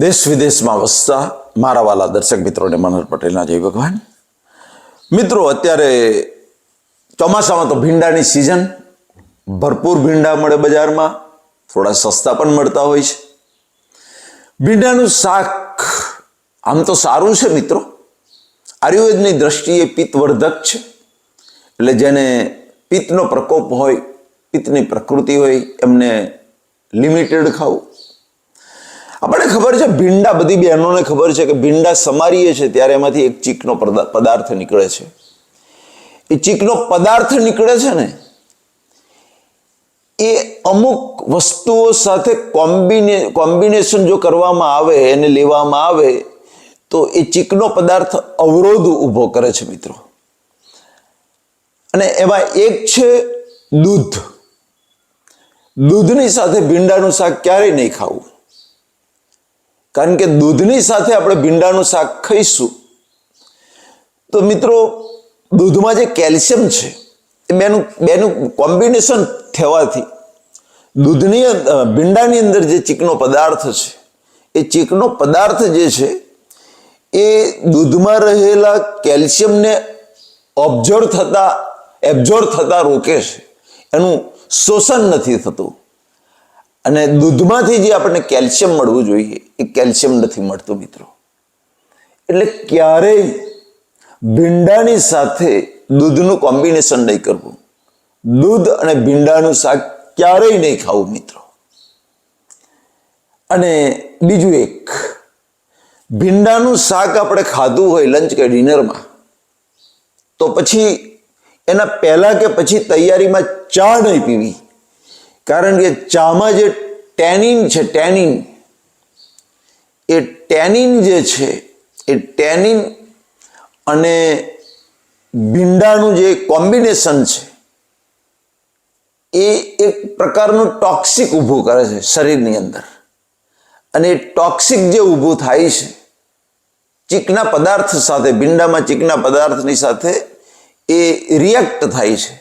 દેશ વિદેશમાં વસતા મારા વાલા દર્શક મિત્રોને મનોહર પટેલના જય ભગવાન. મિત્રો, અત્યારે ચોમાસામાં તો ભીંડાની સિઝન ભરપૂર ભીંડા મળે બજારમાં. થોડા સસ્તા પણ મળતા હોય છે. ભીંડાનું શાક આમ તો સારું છે મિત્રો. આયુર્વેદની દ્રષ્ટિએ પિત્તવર્ધક છે. એટલે જેને પિત્તનો પ્રકોપ હોય, પિત્તની પ્રકૃતિ હોય, એમને લિમિટેડ ખાવું. આપણને ખબર છે, ભીંડા બધી બહેનોને ખબર છે કે ભીંડા સમારીએ છે ત્યારે એમાંથી એક ચીકનો પદાર્થ નીકળે છે. એ ચીકનો પદાર્થ નીકળે છે ને, એ અમુક વસ્તુઓ સાથે કોમ્બિને, કોમ્બિનેશન જો કરવામાં આવે, એને લેવામાં આવે, તો એ ચીકનો પદાર્થ અવરોધ ઊભો કરે છે મિત્રો. અને એમાં એક છે દૂધ. દૂધની સાથે ભીંડાનું શાક ક્યારેય નહીં ખાવું. કારણ કે દૂધની સાથે આપણે ભીંડાનું શાક ખાઈશું. તો મિત્રો, દૂધમાં જે કેલ્શિયમ છે, એ બેનું બેનું કોમ્બિનેશન થવાથી દૂધની ભીંડાની અંદર જે ચીકનો પદાર્થ છે, એ ચીકનો પદાર્થ જે છે, એ દૂધમાં રહેલા કેલ્શિયમને ઓબ્ઝર્વ થતા એબ્ઝોર્વ થતા રોકે છે. એનું શોષણ નથી થતું. અને દૂધમાંથી જે આપણને કેલ્શિયમ મળવું જોઈએ, એ કેલ્શિયમ નથી મળતું મિત્રો. એટલે ક્યારેય ભીંડાની સાથે દૂધનું કોમ્બિનેશન નહીં કરવું. દૂધ અને ભીંડાનું શાક ક્યારેય નહીં ખાવું મિત્રો. અને બીજું એક, ભીંડાનું શાક આપણે ખાધું હોય લંચ કે ડિનરમાં, તો પછી એના પહેલા કે પછી તૈયારીમાં ચા નહીં પીવી. કારણ કે ચામાં જે ટેનિન છે, ટેનિન, એ ટેનિન જે છે, એ ટેનિન અને ભીંડાનું જે કોમ્બિનેશન છે, એ એક પ્રકારનું ટોક્સિક ઊભું કરે છે શરીરની અંદર. અને એ ટોક્સિક જે ઊભું થાય છે ચીકના પદાર્થ સાથે ભીંડામાં ચીકના પદાર્થની સાથે એ રિએક્ટ થાય છે.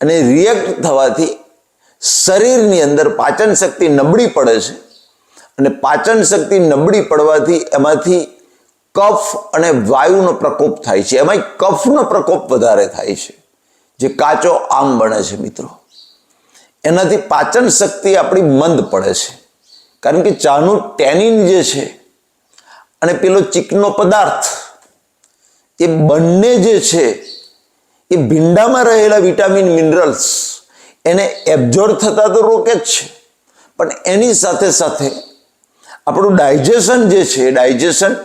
અને રિએક્ટ થવાથી શરીરની અંદર પાચન શક્તિ નબળી પડે છે અને પાચન શક્તિ નબળી પડવાથી એમાંથી કફ અને વાયુનો પ્રકોપ થાય છે. એમાં કફનો પ્રકોપ વધારે થાય છે. જે કાચો આમ બને છે મિત્રો. એનાથી પાચન શક્તિ આપણી મંદ પડે છે. કારણ કે ચાનું ટેનિન જે છે અને પેલો ચીકનો પદાર્થ, એ બંને જે છે, એ ભીંડામાં રહેલા વિટામિન, મિનરલ્સ એને એબ્ઝોર્બ થતા તો રોકે જ છે. પણ એની સાથે સાથે આપણું ડાયજેશન જે છે ડાયજેશન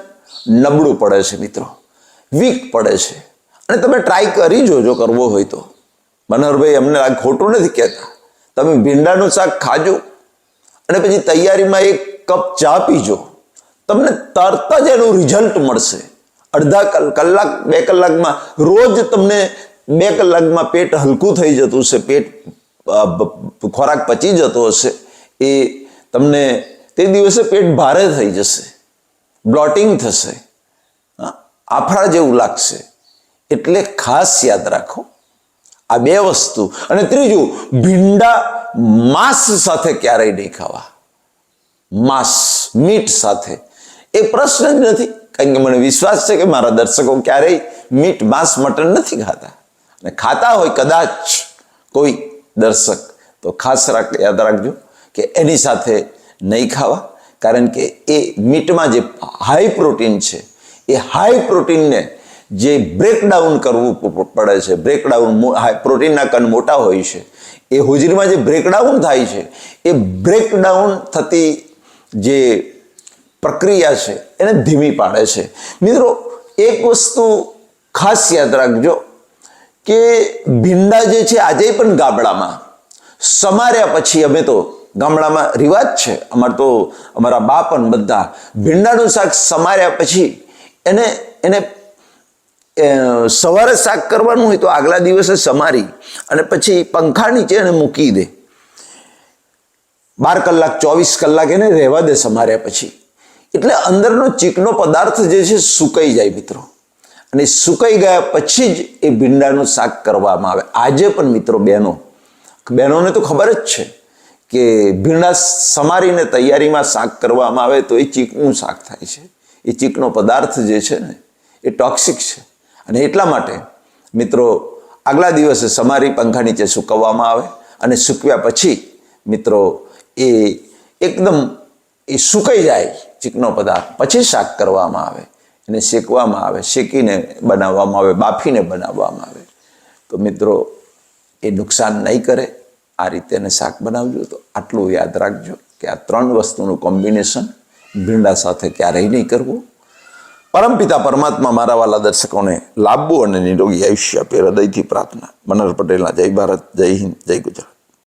નબળું પડે છે મિત્રો. વીક પડે છે. અને તમે ટ્રાય કરી જોજો કરવો હોય તો. મનોહરભાઈ, અમને આ ખોટું નથી કહેતા. તમે ભીંડાનું શાક ખાજો. અને પછી તૈયારીમાં એક કપ ચા પીજો. તમને તરત જ એનું રિઝલ્ટ મળશે. અડધા કલાક, બે કલાકમાં રોજ તમને બે કલાકમાં પેટ હલકું થઈ જતું છે પેટ ખોરાક પચી જતો હશે, એ તમને તે દિવસે પેટ ભારે થઈ જશે, બ્લોટિંગ થશે આફળા જેવું લાગશે. એટલે ખાસ યાદ રાખો, આ બે વસ્તુ. અને ત્રીજું, ભીંડા માંસ સાથે ક્યારેય નહીં ખાવા. માંસ, મીટ સાથે. એ પ્રશ્ન જ નથી, કારણ કે મને વિશ્વાસ છે કે મારા દર્શકો ક્યારેય મીટ, માંસ, મટન નથી ખાતા. અને ખાતા હોય કદાચ કોઈ દર્શક. તો ખાસ રાખ, યાદ રાખજો કે એની સાથે નહીં ખાવા, કારણ કે એ મીટમાં જે હાઈ પ્રોટીન છે, એ હાઈ પ્રોટીનને જે બ્રેકડાઉન કરવું પડે છે બ્રેકડાઉન પ્રોટીનના કણ મોટા હોય છે, એ હોજરીમાં જે બ્રેકડાઉન થાય છે, એ બ્રેકડાઉન થતી જે પ્રક્રિયા છે, એને ધીમી પાડે છે. મિત્રો, એક વસ્તુ ખાસ યાદ રાખજો કે ભીંડા જે છે આજે પણ ગામડામાં સમાર્યા પછી અમે તો ગામડામાં રિવાજ છે. અમાર તો અમારા બા પણ બધા ભીંડાનું શાક સમાર્યા પછી એને એને સવારે શાક કરવાનું હોય તો આગલા દિવસે સમારી અને પછી પંખા નીચે એને મૂકી દે. બાર કલાક, ચોવીસ કલાક એને રહેવા દે સમાર્યા પછી. એટલે અંદરનો ચીકનો પદાર્થ જે છે સુકાઈ જાય મિત્રો. અને સુકાઈ ગયા પછી જ એ ભીંડાનું શાક કરવામાં આવે. આજે પણ મિત્રો બહેનો, બહેનોને તો ખબર જ છે કે ભીંડા સમારીને તૈયારીમાં શાક કરવામાં આવે તો એ ચીકનું શાક થાય છે. એ ચીકનો પદાર્થ જે છે ને, એ ટોક્સિક છે. અને એટલા માટે મિત્રો આગલા દિવસે સમારી પંખા નીચે સૂકવવામાં આવે અને સૂકવ્યા પછી મિત્રો એ એકદમ એ સુકાઈ જાય ચીકનો પદાર્થ. પછી શાક કરવામાં આવે. એને શેકવામાં આવે, શેકીને બનાવવામાં આવે, બાફીને બનાવવામાં આવે. તો મિત્રો, એ નુકસાન નહીં કરે. આ રીતે એને શાક બનાવજો. તો આટલું યાદ રાખજો કે આ ત્રણ વસ્તુનું કોમ્બિનેશન ભીંડા સાથે ક્યારેય નહીં કરવું. પરમપિતા પરમાત્મા મારા વાલા દર્શકોને લાભવું અને નિરોગી આયુષ્ય આપે. હૃદયથી પ્રાર્થના. મનોહર પટેલના જય ભારત, જય હિન્દ, જય ગુજરાત.